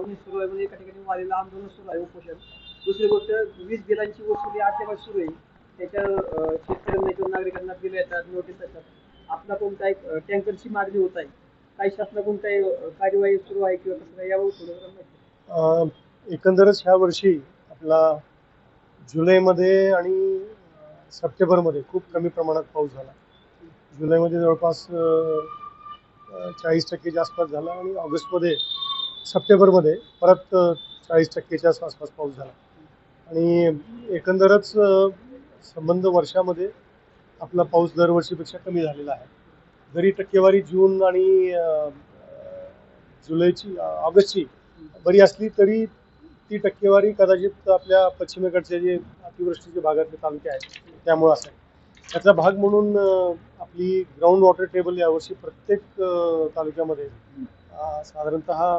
छावणी सुरू आहे म्हणजे एका ठिकाणी वालीला आंदोलन सुरू आहे उपोषण. दुसरी गोष्ट वीज बिलांची वसुली आठवड्यात सुरू आहे. त्याच्या शेतकऱ्यांना किंवा नागरिकांना बिल येतात नोटीस येतात. आपला कोणता एक टँकरची मागणी होत आहे. काही शासनाकडून काही कार्यवाही सुरू आहे किंवा कसं यावर थोडं एकंदरच ह्या वर्षी आपला जुलैमध्ये आणि सप्टेंबरमध्ये खूप कमी प्रमाणात पाऊस झाला. जुलैमध्ये जवळपास चाळीस टक्केच्या आसपास झाला आणि ऑगस्टमध्ये सप्टेंबरमध्ये परत चाळीस टक्केच्या आसपास पाऊस झाला. आणि एकंदरच संबंध वर्षामध्ये आपला पाऊस दरवर्षीपेक्षा कमी झालेला आहे. जरी टक्केवारी जून आणि जुलैची ऑगस्टची बरी असली तरी ती टक्केवारी कदाचित आपल्या पश्चिमेकडचे जे अतिवृष्टीचे भागातले तालुके आहेत त्यामुळं असेल त्याचा भाग म्हणून आपली ग्राउंड वॉटर टेबल यावर्षी प्रत्येक तालुक्यामध्ये साधारणतः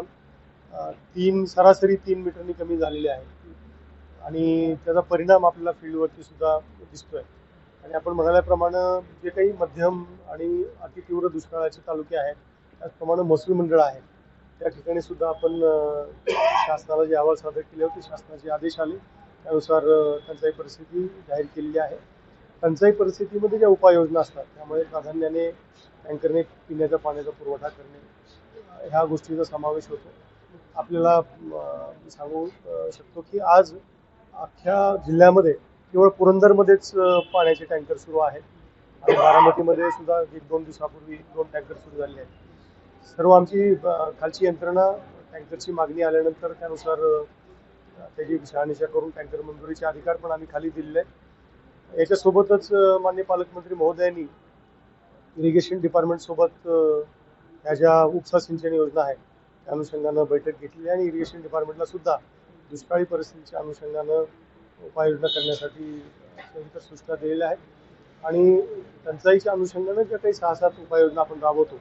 तीन सरासरी तीन मीटरनी कमी झालेली आहे. आणि त्याचा परिणाम आपल्याला फील्डवरती सुद्धा दिसतोय. आणि आपण म्हणाल्याप्रमाणे जे काही मध्यम आणि अतितीव्र दुष्काळाचे तालुके आहेत त्याचप्रमाणे महसूल मंडळ आहे त्या ठिकाणी सुद्धा आपण शासनाला जे अहवाल सादर केले होते शासनाचे आदेश आले त्यानुसार टंचाई परिस्थिती जाहीर केलेली आहे. टंचाई परिस्थितीमध्ये ज्या उपाययोजना असतात त्यामुळे प्राधान्याने टँकरने पिण्याच्या पाण्याचा पुरवठा करणे ह्या गोष्टीचा समावेश होतो. आपल्याला मी सांगू शकतो की आज अख्ख्या जिल्ह्यामध्ये केवळ पुरंदरमध्येच पाण्याचे टँकर सुरू आहेत. आणि बारामतीमध्ये सुद्धा एक दोन दिवसापूर्वी दोन टँकर सुरू झाले आहेत. सर्व आमची खालची यंत्रणा टँकरची मागणी आल्यानंतर त्यानुसार त्याची शहानिशा करून टँकर मंजुरीचे अधिकार पण आम्ही खाली दिलेले आहेत. याच्यासोबतच अ, माननीय पालकमंत्री महोदयांनी इरिगेशन डिपार्टमेंटसोबत ह्या ज्या उपसा सिंचन योजना आहेत त्या अनुषंगानं बैठक घेतली आणि इरिगेशन डिपार्टमेंटला सुद्धा दुष्काळी परिस्थितीच्या अनुषंगानं उपाययोजना करण्यासाठी सूचना दिलेल्या आहेत. आणि टंचाईच्या अनुषंगानं ज्या काही सहा सात उपाययोजना आपण राबवतो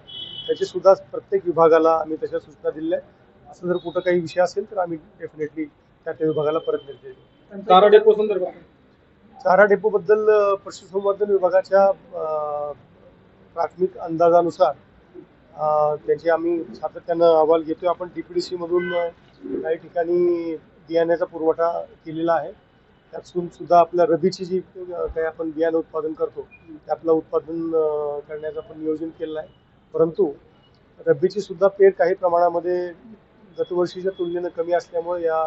त्याची सुद्धा प्रत्येक विभागाला आम्ही तशा सूचना दिलेल्या आहेत. असं जर कुठं काही विषय असेल तर आम्ही डेफिनेटली त्या त्या विभागाला परत निर्देश चारा डेपो संदर्भात. चारा डेपोबद्दल पशुसंवर्धन विभागाच्या प्राथमिक अंदाजानुसार त्याचे आम्ही सातत्यानं अहवाल घेतोय. आपण डी पी मधून सीमधून काही ठिकाणी बियाण्याचा पुरवठा केलेला आहे. त्यातून सुद्धा आपल्या रबीची जी काही आपण बियाणं उत्पादन करतो ते आपलं उत्पादन करण्याचं आपण नियोजन केलेलं आहे. परंतु रब्बीची सुद्धा पेर काही प्रमाणामध्ये गतवर्षीच्या तुलनेनं कमी असल्यामुळे या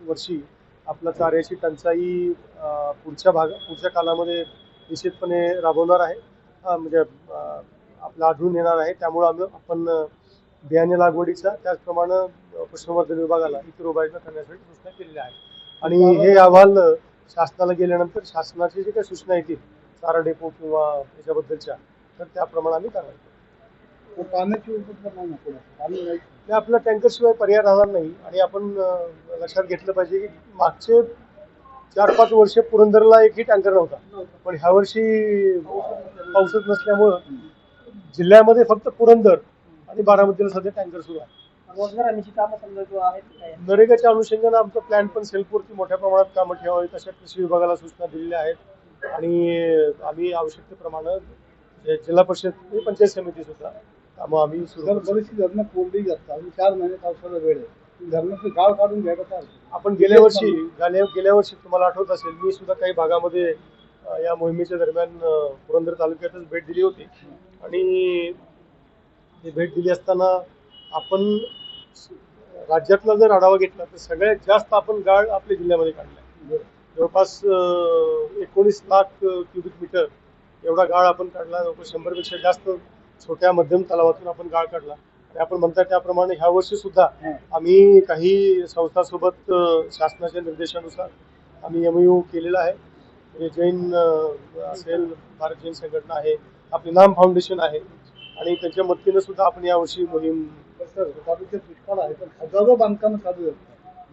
वर्षी आपला चाऱ्याची टंचाई पुढच्या भाग पुढच्या कालामध्ये निश्चितपणे राबवणार आहे. म्हणजे आपला आढळून येणार आहे. त्यामुळं आम्ही आपण बियाणे लागवडीचा त्याचप्रमाणे पशुसंवर्धन विभागाला इतर उपाययोजना करण्यासाठी सूचना केलेल्या आहेत. आणि हे अहवाल शासनाला गेल्यानंतर शासनाचे जे काही सूचना येतील चारा डेपो किंवा याच्याबद्दलच्या तर त्याप्रमाणे आम्ही करणार पाण्याची नाही आणि आपल्या टँकरशिवाय पर्याय राहणार नाही. आणि आपण लक्षात घेतलं पाहिजे की मागचे चार पाच वर्ष पुरंदरला एकही टँकर नव्हता. पण ह्या वर्षी पाऊसच नसल्यामुळं जिल्ह्यामध्ये फक्त पुरंदर आणि बारामतीला सध्या टँकर सुरू आहे. कामं समजा आहेत काय? नरेगाच्या अनुषंगानं आमचं प्लॅन पण सेल्फवरती मोठ्या प्रमाणात कामं ठेवावीत अशा कृषी विभागाला सूचना दिलेल्या आहेत. आणि आम्ही आवश्यकतेप्रमाणे जे जिल्हा परिषद आणि पंचायत समिती सुद्धा कामं आम्ही सुरू करू. बरीचशी धरणं कोरडी असतात आणि चार महिने पावसाला वेळ आहे. धरणाचं गाळ काढून घ्यायला काय हरकत? आपण गेल्या वर्षी गेल्या गेल्या वर्षी तुम्हाला आठवत असेल मी सुद्धा काही भागामध्ये अ, या मोहिमेच्या दरम्यान अ, पुरंदर तालुक्यातच भेट दिली होती. आणि भेट दिली असताना आपण राज्यातला जर आढावा घेतला तर सगळ्यात जास्त आपण गाळ आपल्या जिल्ह्यामध्ये काढला जवळपास एकोणीस लाख क्युबिक मीटर एवढा गाळ आपण काढला. जवळपास शंभरपेक्षा जास्त छोट्या मध्यम तलावातून आपण गाळ काढला. आणि आपण म्हणता त्याप्रमाणे ह्या वर्षी सुद्धा आम्ही काही संस्थांसोबत शासनाच्या निर्देशानुसार आम्ही एम यू केलेला आहे. म्हणजे जैन असेल भारत जैन संघटना आहे आपले नाम फाउंडेशन आहे. आणि त्यांच्या मदतीनं सुद्धा आपण यावर्षी मोहीम दुष्काळ आहे हजारो बांधकाम चालू आहेत.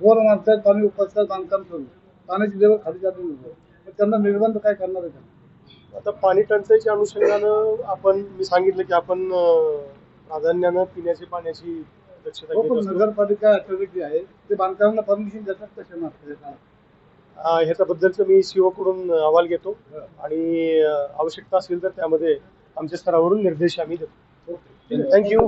बोर मारतात पाणी उपसतात बांधकाम चालू. पाण्याची लेवल खाली तर त्यांना निर्बंध काय करणार आहे का? आता पाणी टंचाईच्या अनुषंगानं आपण मी सांगितलं की आपण प्राधान्यानं पिण्याची पाण्याची दक्षता हो नगरपालिका अथॉरिटी आहे ते बांधकामाला परमिशन देतात अ, ह्याच्याबद्दलचं मी सीओ कडून अहवाल घेतो आणि आवश्यकता असेल तर त्यामध्ये आमच्या स्तरावरून निर्देश आम्ही देतो. थँक्यू